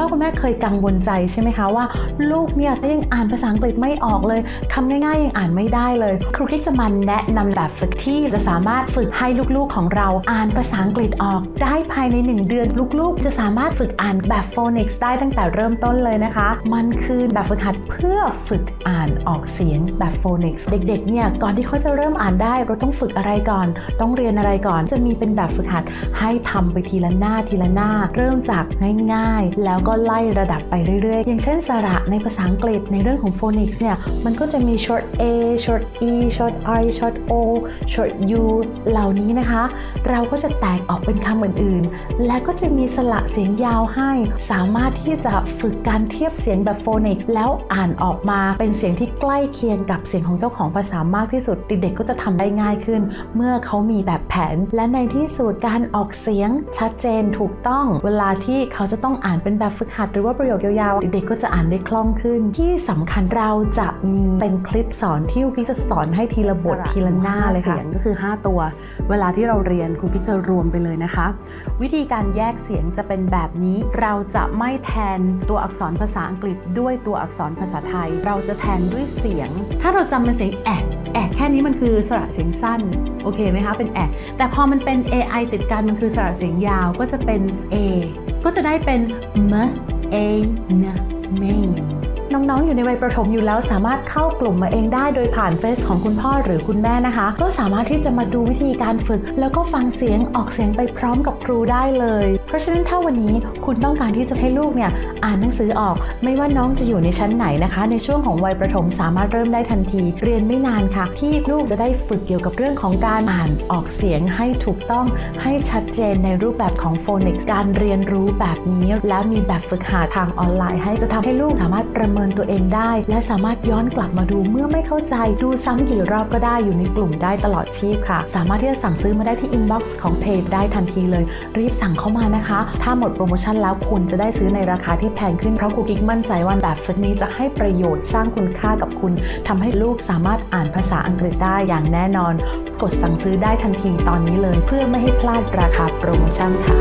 พ่อคุณแม่เคยกังวลใจใช่ไหมคะว่า ลูกเนี่ยถ้ายังอ่านภาษาอังกฤษไม่ออกเลยคำง่ายๆยังอ่านไม่ได้เลย ครูกิ๊กจะมาแนะนำแบบฝึกที่จะสามารถฝึกให้ลูกๆของเราอ่านภาษาอังกฤษออก ได้ภายใน 1 เดือนลูกๆ จะสามารถฝึกอ่านแบบโฟนิกส์ได้ตั้งแต่เริ่มต้นเลยนะคะ มันคือแบบฝึกหัดเพื่อฝึกอ่านออกเสียงแบบโฟนิกส์เด็กๆเนี่ยก่อนที่เขาจะเริ่มอ่านได้ เราต้องฝึกอะไรก่อน ต้องเรียนอะไรก่อนจะมีเป็นแบบฝึกหัดให้ทำไปทีละหน้าทีละหน้า เริ่มจากง่ายๆ แล้วก็ไล่ระดับไปเรื่อย ๆ อย่างเช่นสระในภาษาอังกฤษในเรื่องของโฟนิกส์เนี่ย มันก็จะมี short a short e short i short o short u เหล่านี้นะคะ เราก็จะแตกออกเป็นคำอื่นๆ และก็จะมีสระเสียงยาวให้ สามารถที่จะฝึกการเทียบเสียงแบบโฟนิกส์แล้วอ่านออกมาเป็นเสียงที่ใกล้เคียงกับเสียงของเจ้าของภาษามากที่สุด เด็กๆก็จะทำได้ง่ายขึ้น เมื่อเขามีแบบแผน และในที่สุดการออกเสียงชัดเจนถูกต้อง เวลาที่เขาจะต้องอ่านเป็นแบบฝึกหัดหรือว่าประโยคยาวๆ เด็กๆก็จะอ่านได้คล่องขึ้น ที่สำคัญเราจะมีเป็นคลิปสอนที่ครูกิ๊กจะสอนให้ทีละบททีละหน้าเลยค่ะเสียงก็คือ 5 ตัว เวลาที่เราเรียนครูกิ๊กจะรวมไปเลยนะคะ วิธีการแยกเสียงจะเป็นแบบนี้ เราจะไม่แทนตัวอักษรภาษาอังกฤษ ด้วยตัวอักษรภาษาไทย เราจะแทนด้วยเสียง ถ้าเราจำเป็นเสียงแอะแอะแค่นี้มันคือสระเสียงสั้นโอเคไหมคะเป็นแอะแต่พอมันเป็น AI ติดกันมันคือสระเสียงยาวก็จะเป็น A จะได้เป็น m a n main น้ น้องๆ อยู่ในวัยประถมอยู่แล้วสามารถเข้ากลุ่มมาเองได้โดยผ่านเฟซของคุณพ่อหรือคุณแม่นะคะ ก็สามารถที่จะมาดูวิธีการฝึก แล้วก็ฟังเสียงออกเสียงไปพร้อมกับครูได้เลย เพราะฉะนั้นถ้าวันนี้คุณต้องการที่จะให้ลูกเนี่ยอ่านหนังสือออก ไม่ว่าน้องจะอยู่ในชั้นไหนนะคะ ในช่วงของวัยประถมสามารถเริ่มได้ทันที เรียนไม่นานค่ะ ที่ลูกจะได้ฝึกเกี่ยวกับเรื่องของการอ่านออกเสียงให้ถูกต้องให้ชัดเจนในรูปแบบของโฟนิกส์การเรียนรู้แบบนี้ แล้วมีแบบฝึกหาทางออนไลน์ ให้จะทำให้ลูกสามารถประเมินตัวเองได้ และสามารถย้อนกลับมาดูเมื่อไม่เข้าใจดูซ้ำกี่รอบก็ได้อยู่ในกลุ่มได้ตลอดชีพค่ะ สามารถที่จะสั่งซื้อมาได้ที่อินบ็อกซ์ของเพจได้ทันทีเลย รีบสั่งเข้ามานะคะ ถ้าหมดโปรโมชั่นแล้วคุณจะได้ซื้อในราคาที่แพงขึ้นเพราะครูกิ๊กมั่นใจว่าแบบฝึกนี้จะให้ประโยชน์สร้างคุณค่ากับคุณทำให้ลูกสามารถอ่านภาษาอังกฤษได้อย่างแน่นอน กดสั่งซื้อได้ทันทีตอนนี้เลย เพื่อไม่ให้พลาดราคาโปรโมชั่นค่ะ